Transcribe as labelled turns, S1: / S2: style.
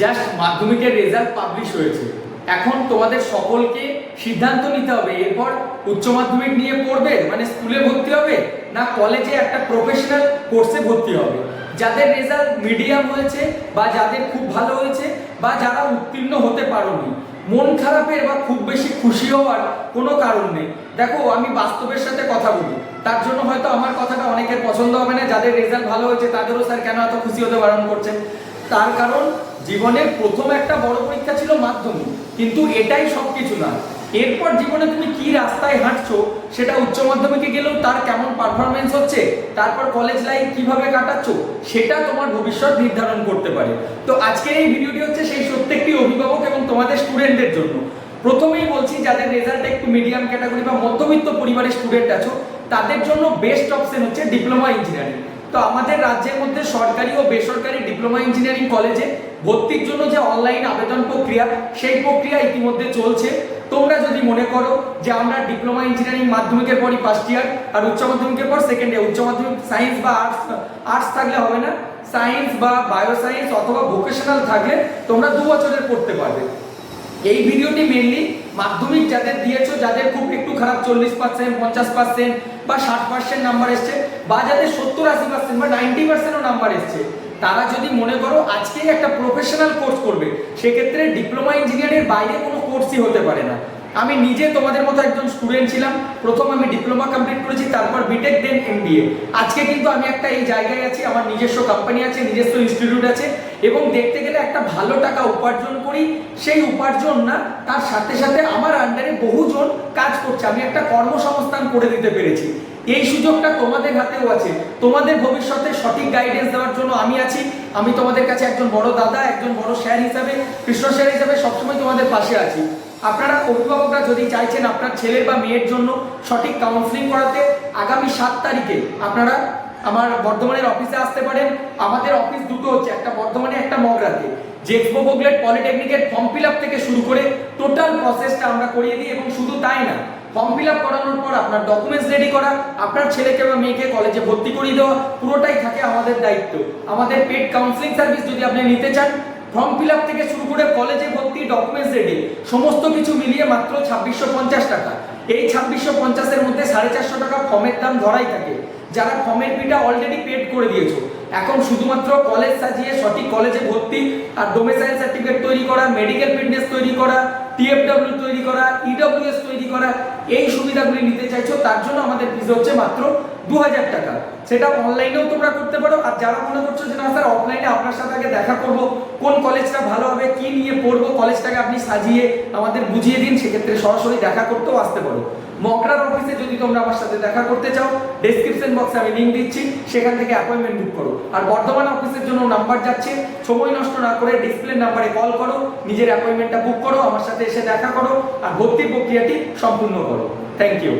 S1: Just মাধ্যমিকের result publish হয়েছে। এখন তোমাদের সকলকে সিদ্ধান্ত নিতে হবে, এরপর উচ্চ মাধ্যমিক নিয়ে পড়বে মানে স্কুলে ভর্তি হবে, না কলেজে একটা প্রফেশনাল কোর্সে ভর্তি হবে। যাদের রেজাল্ট মিডিয়াম হয়েছে বা যাদের খুব ভালো হয়েছে বা যারা উত্তীর্ণ হতে পারোনি, মন খারাপের বা খুব বেশি খুশি হওয়ার কোনো কারণ নেই। দেখো, আমি বাস্তবের সাথে কথা বলি, তার জন্য হয়তো আমার কথাটা অনেকের পছন্দ হবে না, যাদের রেজাল্ট ভালো হয়েছে তাদেরও স্যার কেন এত খুশি হতে বারণ করছেন? তার কারণ জীবনের প্রথম একটা বড় পরীক্ষা ছিল মাধ্যমিক। কিন্তু এটাই সব কিছু না। এরপর জীবনে তুমি কি রাস্তায় হাঁটছো, সেটা উচ্চ মাধ্যমিকে গেলেও তার কেমন পারফরমেন্স হচ্ছে, তারপর কলেজ লাইফ কীভাবে কাটাচ্ছ, সেটা তোমার ভবিষ্যৎ নির্ধারণ করতে পারে। তো আজকের এই ভিডিওটি হচ্ছে সেই প্রত্যেকটি অভিভাবক এবং তোমাদের স্টুডেন্টদের জন্য। প্রথমেই বলছি, যাদের রেজাল্ট একটু মিডিয়াম ক্যাটাগরি বা মধ্যবিত্ত পরিবারের স্টুডেন্ট আছো, তাদের জন্য বেস্ট অপশন হচ্ছে ডিপ্লোমা ইঞ্জিনিয়ারিং তো আমাদের রাজ্যের মধ্যে সরকারি ও বেসরকারি ডিপ্লোমা ইঞ্জিনিয়ারিং কলেজে ভর্তির জন্য যে অনলাইন আবেদন প্রক্রিয়া, সেই প্রক্রিয়া ইতিমধ্যে চলছে। তোমরা যদি মনে করো যে আমরা ডিপ্লোমা ইঞ্জিনিয়ারিং মাধ্যমিকের পরই ফার্স্ট ইয়ার আর উচ্চ মাধ্যমিকের পর সেকেন্ড ইয়ার উচ্চ মাধ্যমিক সায়েন্স বা আর্টস আর্টস থাকলে হবে না। সায়েন্স বা বায়ো সায়েন্স অথবা ভোকেশনাল থাকলে তোমরা দু বছরের পড়তে পারবে। এই ভিডিওটি মেনলি মাধ্যমিক যাদের দিয়েছ, যাদের খুব একটু খারাপ চল্লিশ পার্সেন্ট পঞ্চাশ পার্সেন্ট বা ষাট পার্সেন্ট নাম্বার এসছে, বা যাদের সত্তর আশি পার্সেন্ট বা নাইনটি পার্সেন্টও নাম্বার এসছে, তারা যদি মনে করো আজকেই একটা প্রফেশনাল কোর্স করবে, সেক্ষেত্রে ডিপ্লোমা ইঞ্জিনিয়ারের বাইরে কোনো কোর্সই হতে পারে না। আমি নিজে তোমাদের মতো একজন স্টুডেন্ট ছিলাম। প্রথম আমি ডিপ্লোমা কমপ্লিট করেছি, তারপর বিটেক দেন এমবিএ আজকে কিন্তু আমি একটা এই জায়গায় আছি, আমার নিজস্ব কোম্পানি আছে, নিজস্ব ইনস্টিটিউট আছে, এবং দেখতে গেলে একটা ভালো টাকা উপার্জন করি। সেই উপার্জন না, তার সাথে সাথে আমার আন্ডারে বহুজন কাজ করছে। আমি একটা কর্মসংস্থান করে দিতে পেরেছি। এই সুযোগটা তোমাদের হাতেও আছে। তোমাদের ভবিষ্যতে সঠিক গাইডেন্স দেওয়ার জন্য আমি আছি। আমি তোমাদের কাছে একজন বড় দাদা, একজন বড় স্যার হিসাবে, কৃষ্ণ স্যার হিসাবে সবসময় তোমাদের পাশে আছি। আপনারা অভিভাবকরা যদি চাইছেন আপনার ছেলের বা মেয়ের জন্য সঠিক কাউন্সিলিং করাতে, আগামী সাত তারিখে আপনারা আমার বর্ধমানের অফিসে আসতে পারেন। আমাদের অফিস দুটো হচ্ছে, একটা বর্ধমানে, একটা মগরাতে। জেক্সবো বগলেট পলিটেকনিকের ফর্ম ফিল থেকে শুরু করে টোটাল প্রসেসটা আমরা করিয়ে দিই এবং শুধু তাই না ফর্ম ফিল করানোর পর আপনার ডকুমেন্টস রেডি করা, আপনার ছেলেকে বা মেয়েকে কলেজে ভর্তি করিয়ে দেওয়া, পুরোটাই থাকে আমাদের দায়িত্ব। আমাদের পেড কাউন্সিলিং সার্ভিস যদি আপনি নিতে চান ফর্ম ফিল থেকে শুরু করে কলেজে ভর্তি ডকুমেন্টস রেডি সমস্ত কিছু মিলিয়ে মাত্র ছাব্বিশশো পঞ্চাশ টাকা। এই ছাব্বিশশো পঞ্চাশের মধ্যে সাড়ে চারশো টাকা ফর্মের দাম ধরাই থাকে। যারা ফর্মের ফিটা অলরেডি পেড করে দিয়েছ। এখন শুধুমাত্র কলেজ সাজিয়ে সঠিক কলেজে ভর্তি আর ডোমেসাইল সার্টিফিকেট তৈরি করা মেডিকেল ফিটনেস তৈরি করা টিএফডব্লিউ তৈরি করা ইডব্লিউএস তৈরি করা, এই সুবিধাগুলি নিতে চাইছো, তার জন্য আমাদের ফিজ হচ্ছে মাত্র দু হাজার টাকা। সেটা অনলাইনেও তোমরা করতে পারো। আর যারা মনে করছ যে, না, স্যার অফলাইনে আপনার সাথে আগে দেখা করব, কোন কলেজটা ভালো হবে, কি নিয়ে পড়ব কলেজটাকে আপনি সাজিয়ে আমাদের বুঝিয়ে দিন, সেক্ষেত্রে সরাসরি দেখা করতেও আসতে পারো। মকরার অফিসে যদি তোমরা আমার সাথে দেখা করতে চাও ডেসক্রিপশন বক্সে আমি লিঙ্ক দিচ্ছি, সেখান থেকে অ্যাপয়েন্টমেন্ট বুক করো। আর বর্ধমান অফিসের জন্য নাম্বার যাচ্ছে, সময় নষ্ট না করে ডিসপ্লে নাম্বারে কল করো, নিজের অ্যাপয়েন্টমেন্টটা বুক করো, আমার সাথে এসে দেখা করো, আর ভর্তি প্রক্রিয়াটি সম্পূর্ণ করো। Thank you